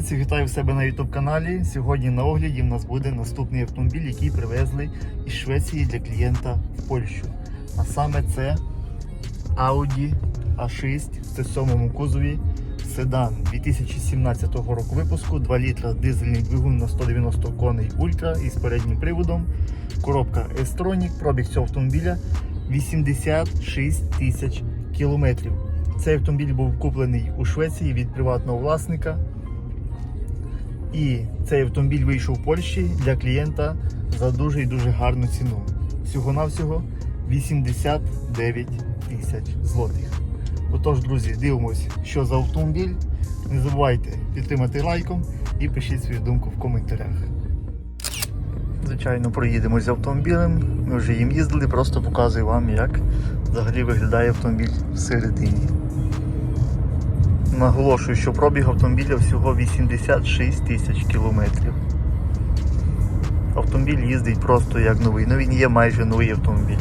привіт! Вітаю себе на YouTube каналі. Сьогодні на огляді в нас буде наступний автомобіль, який привезли із Швеції для клієнта в Польщу. А саме це Audi A6 в C7 кузові седан 2017 року випуску, 2 літра дизельний двигун на 190 коней Ультра із переднім приводом. Коробка S-Tronic, пробіг цього автомобіля 86 тисяч кілометрів. Цей автомобіль був куплений у Швеції від приватного власника. І цей автомобіль вийшов в Польщі для клієнта за дуже і дуже гарну ціну. Всього-навсього 89 тисяч злотих. Отож, друзі, дивимось, що за автомобіль. Не забувайте підтримати лайком і пишіть свою думку в коментарях. Звичайно, проїдемо з автомобілем. Ми вже їм їздили, просто показую вам, як взагалі виглядає автомобіль всередині. Наголошую, що пробіг автомобіля всього 86 тисяч кілометрів. Автомобіль їздить просто як новий. Ну він є майже новий автомобіль.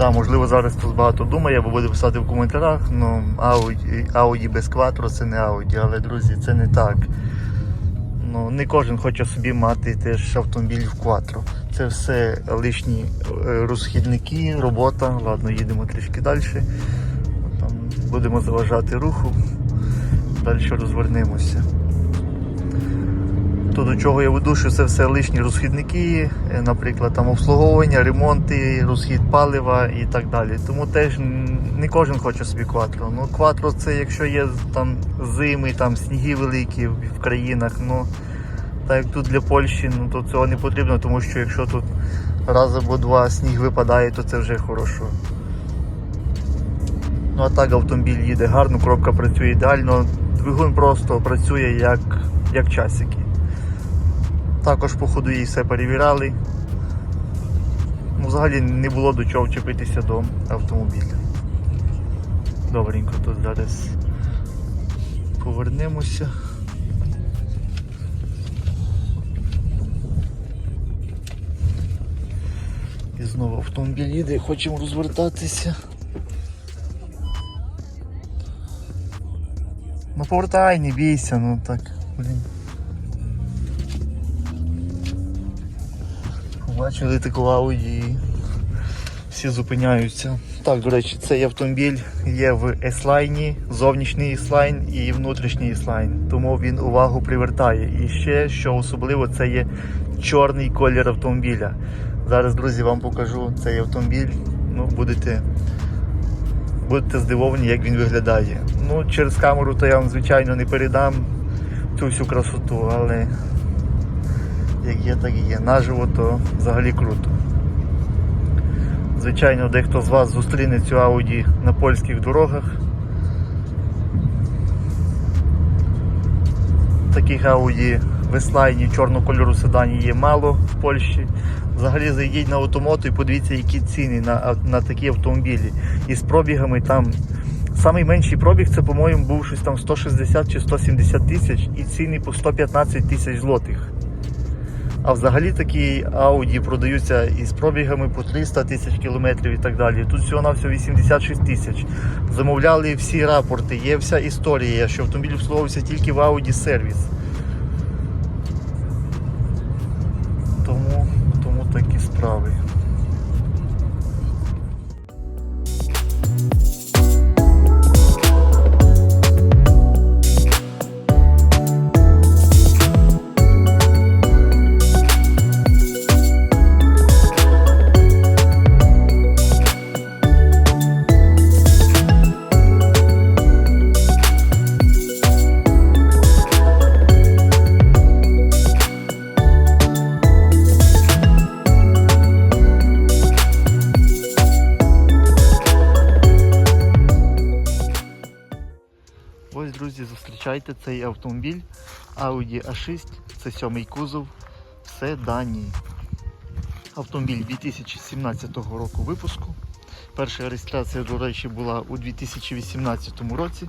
Да, можливо, зараз хтось багато думає, або буде писати в коментарях, ну Audi, Audi без Quattro це не Audi, але друзі, це не так. Ну, не кожен хоче собі мати теж автомобіль в квадро. Це все лишні е, розхідники, робота. Ладно, їдемо трішки далі. Там будемо заважати руху. Далі розвернемося. То до чого я веду, що це все лишні розхідники, е, наприклад, там обслуговування, ремонти, розхід палива і так далі. Тому теж не кожен хоче собі кватро. Ну, кватро це якщо є там зими, там сніги великі в країнах, ну так як тут для Польщі, ну то цього не потрібно, тому що якщо тут раз або два сніг випадає, то це вже хорошо. Ну а так автомобіль їде гарно, коробка працює ідеально, двигун просто працює як, як часики. Також по ходу її все перевіряли. Ну, взагалі не було до чого вчепитися до автомобіля. Добренько, тут зараз повернемося. І знову автомобіль їде, хочемо розвертатися. Ну повертай, не бійся, ну так, блін. Бачили таку Audi, всі зупиняються. Так, до речі, цей автомобіль є в S-Line, зовнішній S-Line і внутрішній S-Line, тому він увагу привертає. І ще, що особливо, це є чорний колір автомобіля. Зараз, друзі, вам покажу цей автомобіль. Ну, будете, будете здивовані, як він виглядає. Ну, через камеру то я вам, звичайно, не передам цю всю красоту, але як є, так і є. Наживо то взагалі круто. Звичайно, дехто з вас зустріне цю Audi на польських дорогах. Таких Audi в еслайні чорного кольору седані є мало в Польщі. Взагалі зайдіть на автомото і подивіться, які ціни на, на такі автомобілі. І з пробігами там. Самий менший пробіг це, по-моєму, був щось там 160 чи 170 тисяч і ціни по 115 тисяч злотих. А взагалі такі Audi продаються із пробігами по 300 тисяч кілометрів і так далі. Тут всього на всього 86 тисяч. Замовляли всі рапорти, є вся історія, що автомобіль обслуговувався тільки в Audi сервіс. Зустрічайте цей автомобіль Audi A6, це сьомий кузов, все дані. Автомобіль 2017 року випуску. Перша реєстрація, до речі, була у 2018 році.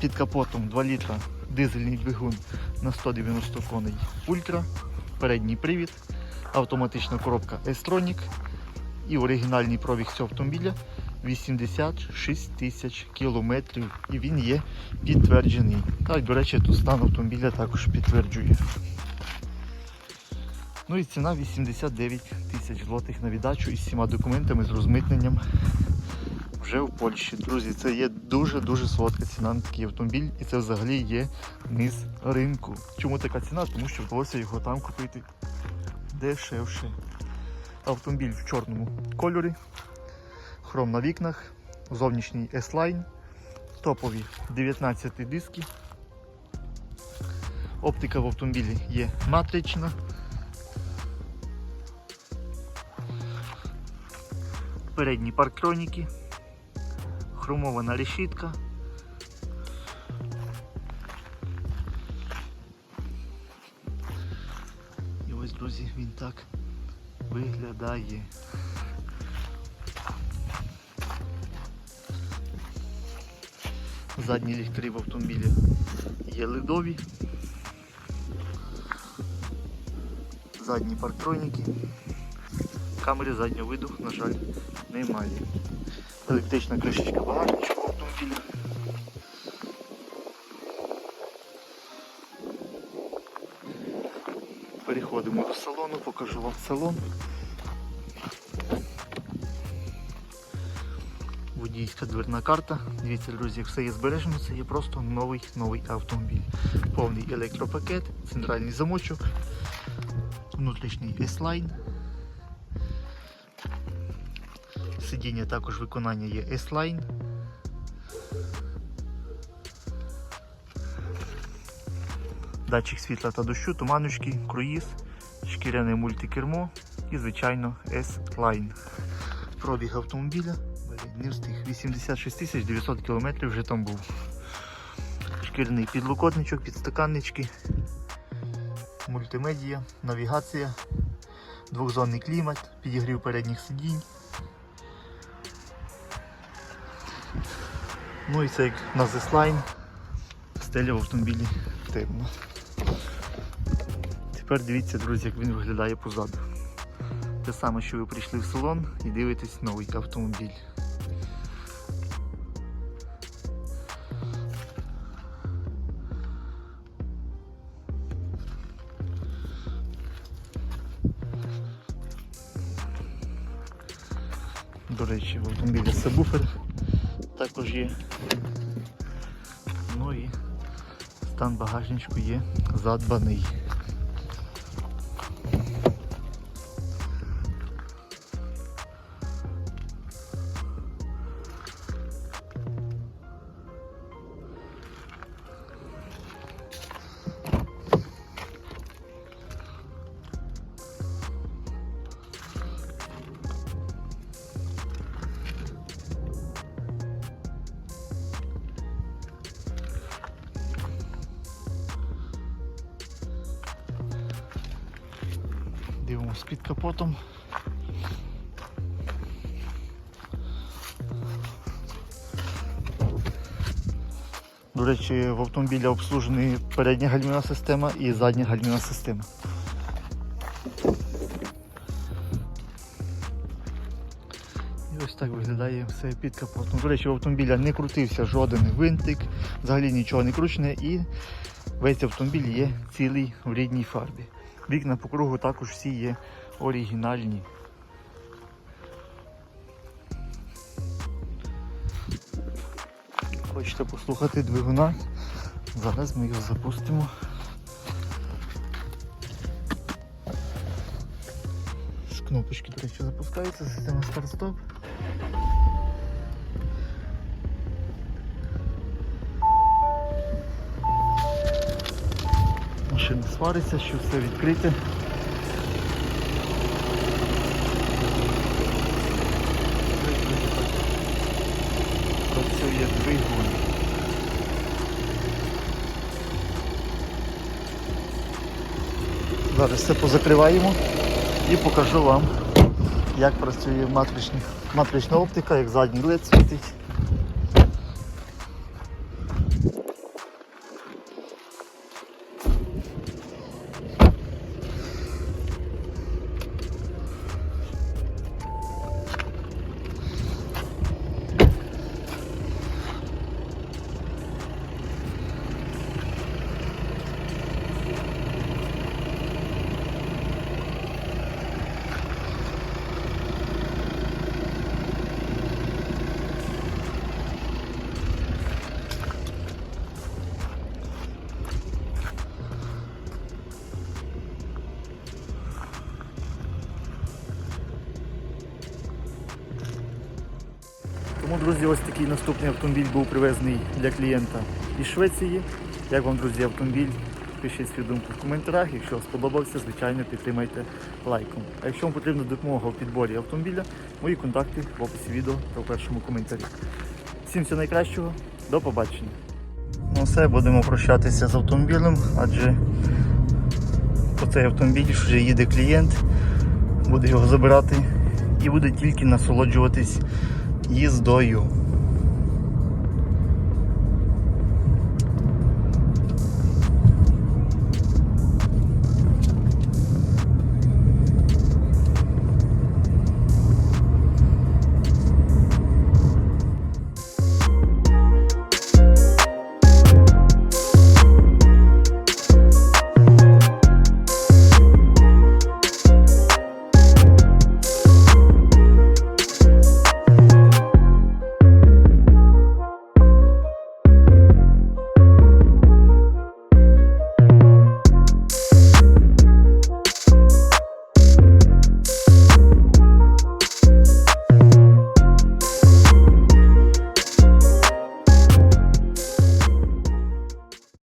Під капотом 2 літра дизельний двигун на 190 коней Ультра, передній привід, автоматична коробка S-Tronic і оригінальний пробіг цього автомобіля 86 тисяч кілометрів і він є підтверджений. Так, до речі, тут стан автомобіля також підтверджує. Ну і ціна 89 тисяч злотих на віддачу із всіма документами з розмитненням вже в Польщі. Друзі, це є дуже-дуже солодка ціна на такий автомобіль і це взагалі є низ ринку. Чому така ціна? Тому що вдалося його там купити дешевше. Автомобіль в чорному кольорі, хром на вікнах, зовнішній S-Line, топові 19 диски. Оптика в автомобілі є матрична. Передні парктроніки, хромована решітка. І ось, друзі, він так виглядає. Задні ліхтарі в автомобілі є ледові. Задні парктроніки. Камери заднього виду, на жаль, немає. Електрична кришечка багажничка в автомобілі. Переходимо до салону, покажу вам салон. Водійська дверна карта. Дивіться, друзі, все є збережено, це є просто новий новий автомобіль. Повний електропакет, центральний замочок, внутрішній S-Line. Сидіння також виконання є S-Line. Датчик світла та дощу, туманочки, круїз, шкіряне мультикермо і, звичайно, S-Line. Пробіг автомобіля не встиг. 86 тисяч 900 кілометрів вже там був. Шкіряний підлокотничок, підстаканнички, мультимедія, навігація, двохзонний клімат, підігрів передніх сидінь. Ну і це як на Z-Line, стеля в автомобілі темна. Тепер дивіться, друзі, як він виглядає позаду. Те саме, що ви прийшли в салон і дивитесь новий автомобіль. До речі, в автомобілі сабвуфер також є. Ну і стан багажничку є задбаний. Під. До речі, в автомобілі обслужені передня гальмівна система і задня гальмівна система. І ось так виглядає все під капотом. До речі, в автомобіля не крутився жоден винтик, взагалі нічого не кручене і весь автомобіль є цілий в рідній фарбі. Вікна по кругу також всі є оригінальні. Хочете послухати двигуна? Зараз ми його запустимо. З кнопочки, до речі, запускається, система старт-стоп. Машина свариться, що все відкрите. Працює двигун. Зараз все позакриваємо і покажу вам, як працює матрична оптика, як задній лед світить. Друзі, ось такий наступний автомобіль був привезений для клієнта із Швеції. Як вам, друзі, автомобіль? Пишіть свою думку в коментарях. Якщо вам сподобався, звичайно, підтримайте лайком. А якщо вам потрібна допомога в підборі автомобіля, мої контакти в описі відео та в першому коментарі. Всім всього найкращого, до побачення. Ну все, будемо прощатися з автомобілем, адже по цей автомобіль вже їде клієнт, буде його забирати і буде тільки насолоджуватись їздою.